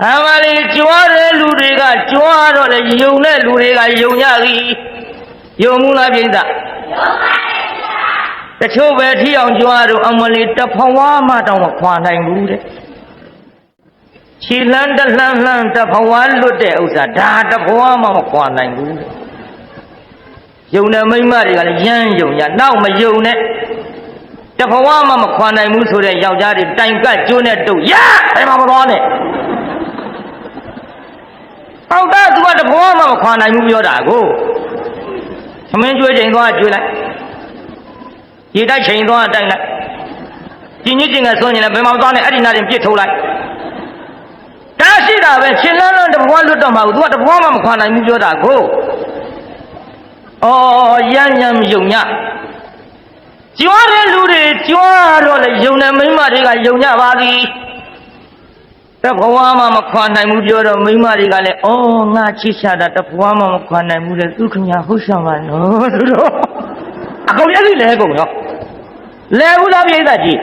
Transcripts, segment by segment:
အမလေးကြွားတဲ့လူတွေကကြွားတော့လေယုံတဲ့လူတွေကယုံကြပြီယုံမှုလားပြိဿတချို့ပဲထီအောင်ကြွားတော့အမလေးတဖွားမှတောင်မခွာနိုင်ဘူးတဲ့ခြေလန်းတလှမ်းလှမ်းတဖွားလွတ်တဲ့ဥစ္စာဒါတဖွားမှမခွာနိုင်ဘူးတဲ့ယုံတဲ့မိန်းမတွေကလည်းရမ်းယုံရနောက်မယုံနဲ့တဖွားမှမခွာနိုင်ဘူးဆိုတဲ့ယောက်ျားတွေတိုင်ကတ်ကျိုးနဲ့တုတ်ရဘယ်မှာမသွားနဲ့ ဟောက်တာသူကတဘောမှမခွာနိုင်ဘူးပြောတာကိုသမင်းကျွေးချိန်သွားကျွေးလိုက်ရေတိုက်ချိန်သွားတိုက်လိုက်ကျင်ကြီးကျင်ကဆွနေလည်းဘယ်မှာသွားနဲ့အဲ့ဒီနာရင်ပြစ်ထုတ်လိုက်ဒါရှိတာပဲရှင်လန်းလန်းတဘောလွတ်တော့မှာဘူးသူကတဘောမှမခွာနိုင်ဘူးပြောတာကိုဩရမ်းရမ်းယုံညကြွားတဲ့လူတွေကြွားတော့လေယုံတဲ့မိန်းမတွေကယုံကြပါသည် တဘဝမှမခွာနိုင်ဘူးပြောတော့မိန်းမတွေကလည်းအော်ငါချစ်ရှာတာတဘဝမှမခွာနိုင်ဘူးလေသူခင်ဗျာဟုတ်ရှောင်ပါနော်သူတို့အကုန်ရည်လဲကုန်ရောလဲဘူးလားပြိဿကြီး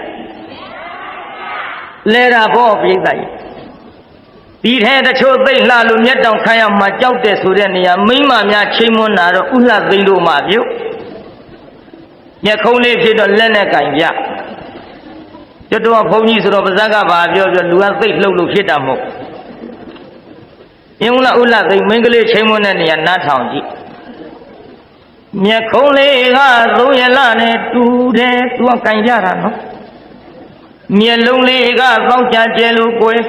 လဲတာဘောပြိဿကြီးဒီထဲတချို့သိမ့်လှလို့မျက်တောင်ခံရမှာကြောက်တယ်ဆိုတဲ့နေရာမိန်းမများချိန်မွန်းတာတော့ဥလှသိမ့်လို့မှပြုတ်မျက်ခုံးလေးဖြစ်တော့လက်နဲ့ကင်ပြ ကျွတ်တော့ဘုန်းကြီးဆိုတော့ပါဇက်ကဘာပြောပြောလူကသိပ်လှုပ်လို့ဖြစ်တာမဟုတ်အင်းဦးလားဦးလားသိပ်မင်းကလေးချိန်မွန်းတဲ့နေရာနားထောင်ကြည့်မျက်ခုံးလေးကသုံးရလနဲ့တူတယ်သူကကင်ကြတာနော်မျက်လုံးလေးကသောက်ကြကျဲလို့ကိုယ်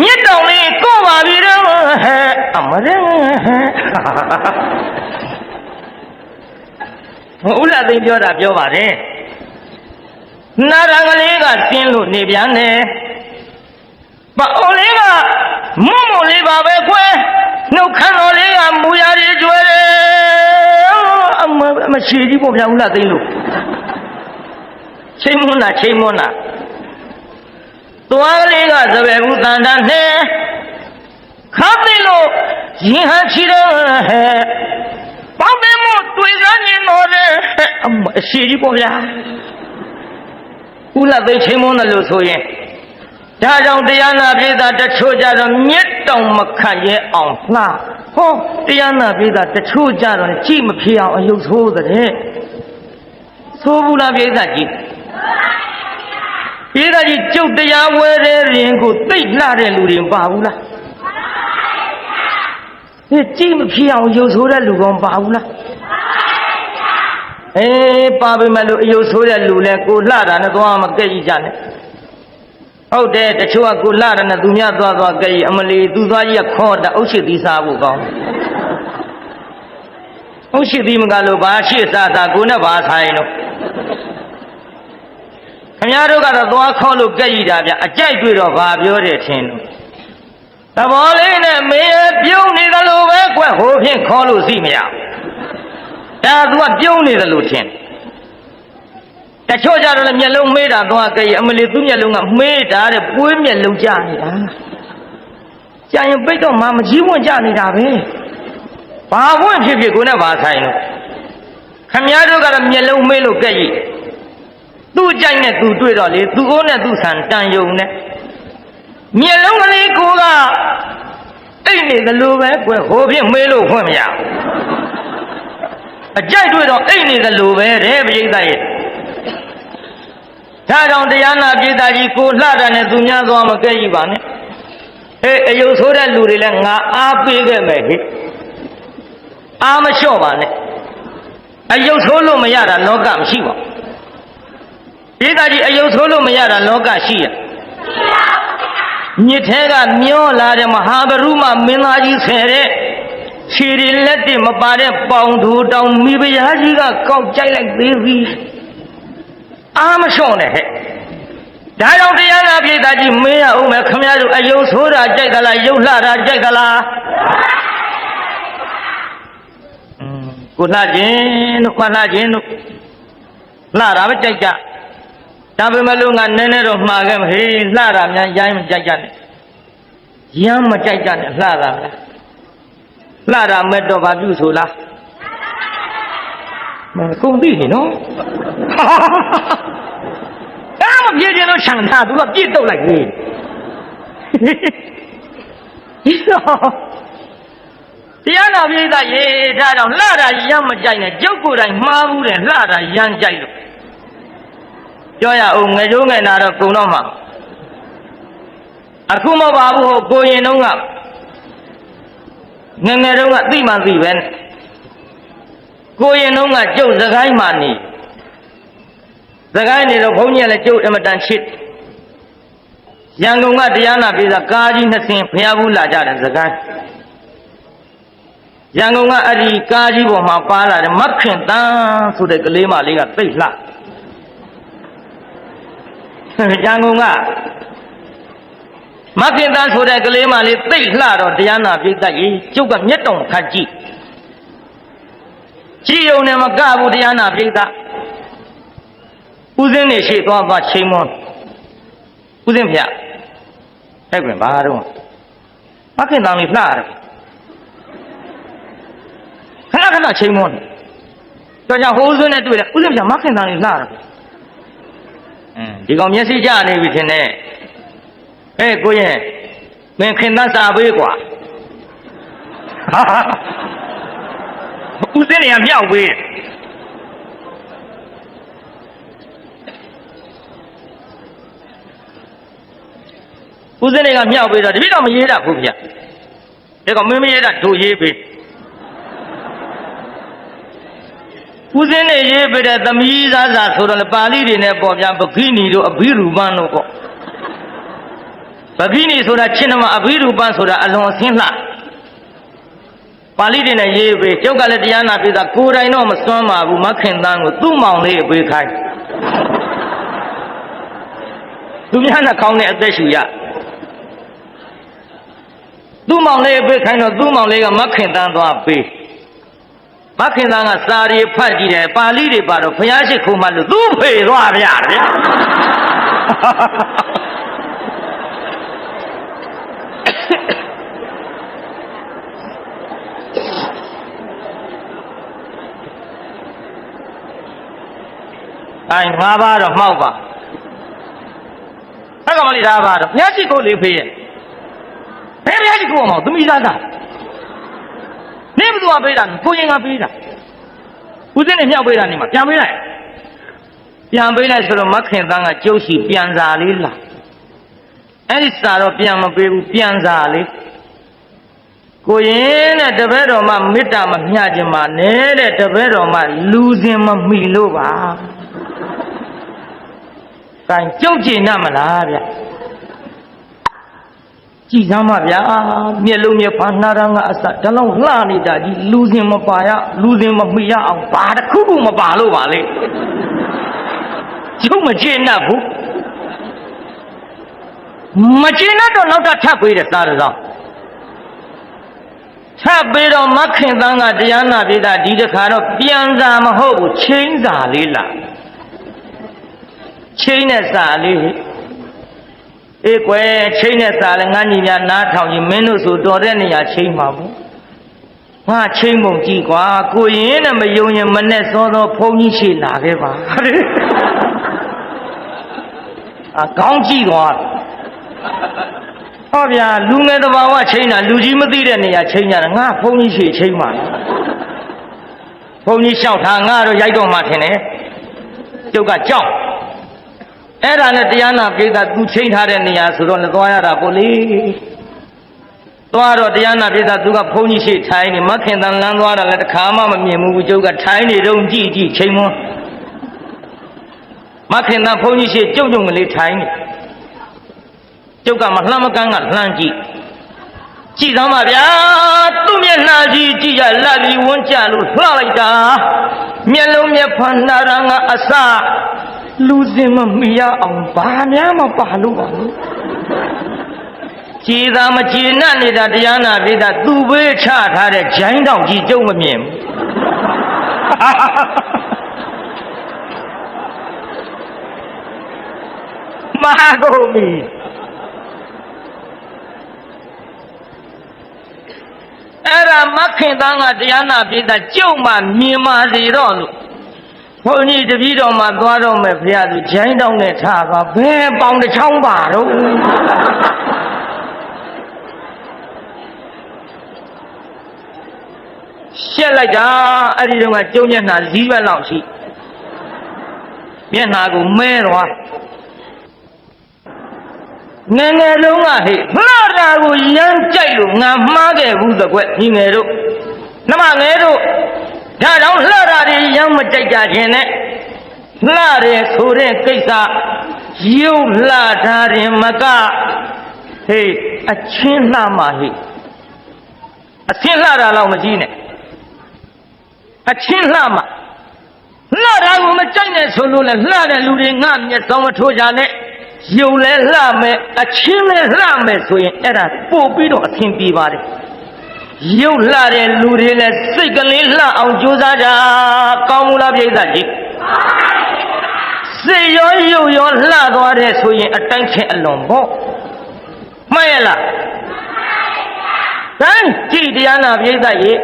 မြစ်တောင်လေးကိုပါပြီတော့ဟဲ့အမရဟဲ့ဦးလားသိပ်ပြောတာပြောပါတယ် နာရံကလေးကဆင်းလို့နေပြန်တယ်။ပအိုလေးကမုံမုံလေးပါပဲကွယ်။နှုတ်ခမ်းတော်လေးကမူရည်ကျွဲတယ်။အမမရှိကြီးပေါ့ဗျာဦးလားသိလို့။ချိန်မွန်းတာချိန်မွန်းတာ။သွားကလေးကသဘယ်ဘူးတန်တန်နဲ့ခါသိလို့ရင်ဟန်ချီတော့ဟဲ့။ပေါင်းတယ်မို့တွေ့စားနေတော့လေအမရှိကြီးပေါ့ဗျာ။ ဥလသိချင်းမွန်းတယ်လို့ဆိုရင်ဒါကြောင့်တရားနာပိသတချို့ကြတော့မြစ်တောင်မခတ်ရဲအောင်လှဟောတရားနာပိသတချို့ကြတော့ကြည့်မဖြစ်အောင်အယုတ်ဆိုးတဲ့ဆိုးဘူးလားပိသကြီးပိသကြီးကျုပ်တရားဝဲတဲ့ရင်ကိုသိတ်လှတဲ့လူတွေပါဘူးလားဒီကြည့်မဖြစ်အောင်ယုတ်ဆိုးတဲ့လူကောင်ပါဘူးလား အေးပါပြီမလို့အယုတ်ဆိုးတဲ့လူလဲကိုလှတာနဲ့သွားမကဲ့ကြီးကြနဲ့ဟုတ်တယ်တချို့ကကိုလှတာနဲ့သူများသွားသွားကဲ့ကြီးအမလီသူသွားကြီးကခေါ်တာအုတ်ရှိသီးစားဖို့ကောင်းအုတ်ရှိသီးမကလို့ဘာရှိစားတာကိုနဲ့ဘာဆိုင်လို့ခင်ဗျားတို့ကတော့သွားခေါ်လို့ကဲ့ကြီးတာဗျအကြိုက်တွေ့တော့ဘာပြောတယ်ထင်လို့သဘောလေးနဲ့မင်းရပြုံးနေသလိုပဲကွဟိုဖြင့်ခေါ်လို့စီမရဘူး ဒါသူကပြုံးနေတယ်လို့ထင်တချို့ကြတော့လည်းမျက်လုံးမေးတာသွားကြည့်အမလီသူ့မျက်လုံးကမေးတာတဲ့ပွေးမျက်လုံးကြနေတာကြာရင်ပိတ်တော့မှမကြီးဝွင့်ကြနေတာပဲဘာဝွင့်ဖြစ်ဖြစ်ကိုနဲ့ဘာဆိုင်လို့ခမည်းတော်ကတော့မျက်လုံးမေးလို့ကြည့်သူ့ကြိုက်နဲ့သူတွေ့တော့လေသူ့အိုးနဲ့သူ့ဆန်တန်ယုံနဲ့မျက်လုံးကလေးကိုကအိတ်နေတယ်လို့ပဲကွဟိုဖြင့်မေးလို့ဖွင့်မရဘူး အကြိုက်တွေ့တော့အိတ်နေသလိုပဲတဲ့ပရိသတ်ရဲ့ဒါကြောင့်တရားနာပိသကြီးကိုလှတာနဲ့သူများသွားမကဲ့ကြီးပါနဲ့ဟေးအယုတ်ဆိုးတဲ့လူတွေလည်းငါအားပေးခဲ့မယ်ဟိအားမလျှော့ပါနဲ့အယုတ်ဆိုးလို့မရတာလောကမရှိပါဘူးပိသကြီးအယုတ်ဆိုးလို့မရတာလောကရှိရမြစ်ထဲကမျောလာတဲ့မဟာဗရုမမင်းသားကြီးဆယ်တဲ့ ခြေရလက်တမပါတဲ့ပေါင်သူတောင်မိဖုရားကြီးကကောက်ကြိုက်လိုက်သေးပြီအာမလျှော့နဲ့ဟဲ့ဒါကြောင့်တရားနာပြည်သားကြီးမင်းရအောင်မယ်ခမရတို့အယုံဆိုးတာကြိုက်ကလားယုတ်လှတာကြိုက်ကလားอืมကိုလှခြင်းတို့မလှခြင်းတို့လှတာပဲကြိုက်ကြဒါပေမဲ့လို့ငါနည်းနည်းတော့မှားခဲ့မဟေးလှတာများရိုင်းမကြိုက်ကြနဲ့ရမ်းမကြိုက်ကြနဲ့လှတာများ လှတာမဲ့တော့ဘာပြုဆိုလားမကုန်ပြီနော်အာမပြေကျင်လို့ခြံထားသူကပြစ်တုတ်လိုက်ပြီတရားနာပိဋကရေထားတော့လှတာရမ်းမကြိုက်နဲ့ကျုပ်ကိုယ်တိုင်မှားဘူးတယ်လှတာရမ်းကြိုက်လို့ပြောရအောင်ငကြိုးငယ်နာတော့ကုံတော့မှာအခုမပါဘူးဟိုကိုရင်တုန်းက ငယ်ငယ်တုန်းကသိမှသိပဲနဲ့ကိုရင်တုန်းကကျုပ်စကိုင်းမှနေစကိုင်းနေတော့ဘုန်းကြီးကလည်းကျုပ်အမတန်ချစ်ရန်ကုန်ကတရားနာပိဋကကားကြီးနှစ်စင်းဖျားဘူးလာကြတယ်စကိုင်းရန်ကုန်ကအဲ့ဒီကားကြီးပေါ်မှာပါလာတယ်မတ်ခင်တန်းဆိုတဲ့ကလေးမလေးကသိပ်လှရန်ကုန်က မခင်တန်းဆိုတဲ့ကလေးမလေးသိပ်လှတော့တရားနာပိဋကကြီးကျုပ်ကမျက်တောင်ခတ်ကြည့်ကြည့်ုံနဲ့မကဘူးတရားနာပိဋကဦးစင်းနေရှိသွားသွားချိန်မွန်းဦးစင်းဖေအဲ့ကွင်ဘာတော့မခင်တန်းလေးလှတယ်ခဏခဏချိန်မွန်းတော့ကြောင့်ဟိုးစင်းနဲ့တွေ့တယ်ဦးစင်းဖေမခင်တန်းလေးလှတယ်အင်းဒီကောင်မျက်စိကျနေပြီထင်တယ် အဲကိုရင်မင်းခင်သားစာပေးကွာဟာဦးစင်းနေရမြောက်ပေးဦးစင်းနေကမြောက်ပေးတော့တပည့်တော်မရေးတာဘူးဗျာဒါကမင်းမရေးတာတို့ရေးပေးဦးစင်းနေရေးပေးတဲ့သမီးစားစာဆိုတော့လေပါဠိတွေနဲ့ပေါ်ပြဗကိနီတို့အဘိရူပန်တို့ပေါ့ ပခိနီဆိုတာချင်းနမအဘိရူပန်းဆိုတာအလွန်ဆင်းလှပါဠိတွေနဲ့ရေးပေးကျုပ်ကလည်းတရားနာပြတာကိုယ်တိုင်တော့မစွမ်းပါဘူးမခင်တန်းကိုသူ့မောင်လေးပေးခိုင်းသူများနှကောင်းတဲ့အသက်ရှူရသူ့မောင်လေးပေးခိုင်းတော့သူ့မောင်လေးကမခင်တန်းသွားပေးမခင်သားကစာရီဖတ်ကြည့်တယ်ပါဠိတွေပါတော့ဘုရားရှိခိုးမှလို့သူ့ဖေသွားဗျာဗျာ အိုင်ငါးပါးတော့မှောက်ပါအဲ့ကောင်မလေးဒါပါတော့ဘုရားရှိခိုးလေးဖေးရဲ့ဘယ်ဘုရားရှိခိုးအောင်သမီးသားသားနေဘသူကပေးတာကိုရင်ကပေးတာဦးစင်းနေမြောက်ပေးတာနေမှာပြန်ပေးလိုက်ပြန်ပေးလိုက်ဆိုတော့မခင်သားကကျုပ်ရှိပြန်စာလေးလာအဲ့ဒီစာတော့ပြန်မပေးဘူးပြန်စာလေးကိုရင်တဲ့တပည့်တော်မှမေတ္တာမမျှခြင်းမှာနဲ့တဲ့တပည့်တော်မှလူစင်မမိလို့ပါ။ ကံကြုတ်ကျင်နမလားဗျ။ကြည်စမ်းပါဗျာမျက်လုံးမျက်ဖာနှာရငါအစဒါလောက်လှနေတာကြီးလူစင်မပါရလူစင်မမိရအောင်ဘာတစ်ခုခုမပါလို့ပါလေကျုပ်မကျင်납ဘူးမကျင်납တော့နောက်တော့ထပ်ပေးတယ်စားရအောင်ထပ်ပေးတော့မခင်တန်းကတရားနာပိတာဒီတခါတော့ပြန်စာမဟုတ်ဘူးချင်းစာလေးလာ ချင်းနဲ့စာလေးအေးကွယ်ချင်းနဲ့စာလဲငါညီများနားထောင်ရင်မင်းတို့ဆိုတော်တဲ့နေရာချင်းမှာဘူးငါချင်းပုံကြည့်ကွာကိုရင်နဲ့မယုံရင်မနဲ့စောစောဖုန်းကြီးရှိလာခဲ့ပါအကောင်းကြည့်ကွာဟောဗျာလူငယ်တဘာဝချင်းတာလူကြီးမသိတဲ့နေရာချင်းကြတာငါဖုန်းကြီးရှိချင်းပါဘုန်းကြီးလျှောက်ထားငါတော့ရိုက်တော့မှထင်တယ်ကျုပ်ကကြောက် အဲ့ဒါနဲ့တရားနာပိဋကသူချိန်ထားတဲ့နေရာဆိုတော့လည်းသွားရတာပေါ့လေသွားတော့တရားနာပိဋကသူကဘုန်းကြီးရှိထိုင်နေမခင်တန်လန်းသွားတာလည်းတစ်ခါမှမမြင်ဘူးကျုပ်ကထိုင်နေတော့ကြည့်ကြည့်ချိန်မွန်းမခင်တန်ဘုန်းကြီးရှိကြုံကြုံကလေးထိုင်နေကျုပ်ကမလှမ်းမကန်းကလှမ်းကြည့်ကြည့်သမ်းပါဗျာသူ့မျက်နှာကြီးကြည့်ရလက်ပြီးဝန်းကြလို့လှလိုက်တာမျက်လုံးမျက်ဖန်နာရငါအစ လူစင်မမိရအောင်ဘာများမပါလို့ပါဘူးကြည်သာမကြည်နပ်နေတာတရားနာပိတာသူ့ဘေးချထားတဲ့ဂျိုင်းတောင်ကြီးကျုံမမြင်ဘူးမဟာကုန်ပြီအဲ့ဒါမခင်တန်းကတရားနာပိတာကျုံမှမြင်ပါစေတော့လို့ ဘုန်းကြီးတပည့်တော်မှာသွားတော့မယ်ဖရာသူဂျိုင်းတောင်းနဲ့ထားပါဘယ်ပေါင်တစ်ချောင်းပါတော့ရှက်လိုက်တာအဲ့ဒီတော့ကကျုံမျက်နှာ၄ဘက်လောက်ရှိမျက်နှာကိုမဲသွားငငယ်လုံးကဟိဖလာတာကိုရမ်းကြိုက်လို့ငါမှားခဲ့ဘူးသကွညီငယ်တို့နှမငယ်တို့ ဒါကြောင့်လှတာတွေရမ်းမကြိုက်ကြခြင်းနဲ့လှတယ်ဆိုတဲ့ကိစ္စရုပ်လှတာရင်မကဟေးအချင်းလှမှဟေ့အချင်းလှတာတော့မကြည့်နဲ့အချင်းလှမှလှတာကိုမကြိုက်နဲ့ဆိုလို့လဲလှတဲ့လူတွေငါမျက်စောင်းမထိုးကြနဲ့ရုပ်လဲလှမယ်အချင်းလဲလှမယ်ဆိုရင်အဲ့ဒါပို့ပြီးတော့အဆင်ပြေပါတယ် ရုပ်လှတဲ့လူတွေလဲစိတ်ကလေးလှအောင်ကြိုးစားကြကောင်းမလားပြိဿကြီးစိတ်ရောရုပ်ရောလှသွားတဲ့ဆိုရင်အတိုင်းချင်းအလွန်ပေါ့မှန်ရလားဟမ်ကြည်တရားနာပြိဿကြီး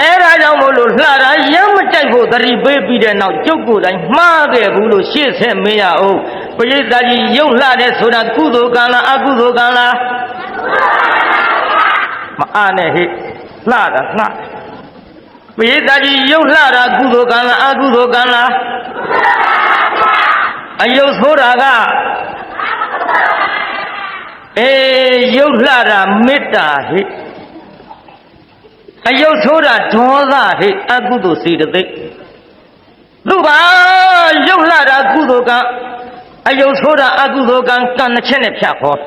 အဲ့ဒါကြောင့်မို့လို့လှတာရမ်းမကြိုက်ဖို့သတိပေးပြီးတဲ့နောက်ကျုပ်ကိုယ်တိုင်မှားခဲ့ဘူးလို့ရှေ့ဆက်မေးရအောင်ပရိသတ်ကြီးရုပ်လှတဲ့ဆိုတာကုသိုလ်ကံလားအကုသိုလ်ကံလားမ အားနဲ့ဟိလှတာလှပရိသတ်ကြီးရုပ်လှတာကုသိုလ်ကံလားအကုသိုလ်ကံလားအယုတ်ဆိုးတာကအေးရုပ်လှတာမေတ္တာဟိအယုတ်ဆိုးတာဒေါသဟိအကုသိုလ်စေတသိက်လူပါရုပ်လှတာကုသိုလ်ကံအယုတ်ဆိုးတာအကုသိုလ်ကံကံတစ်ချက်နဲ့ဖြတ်ခေါ်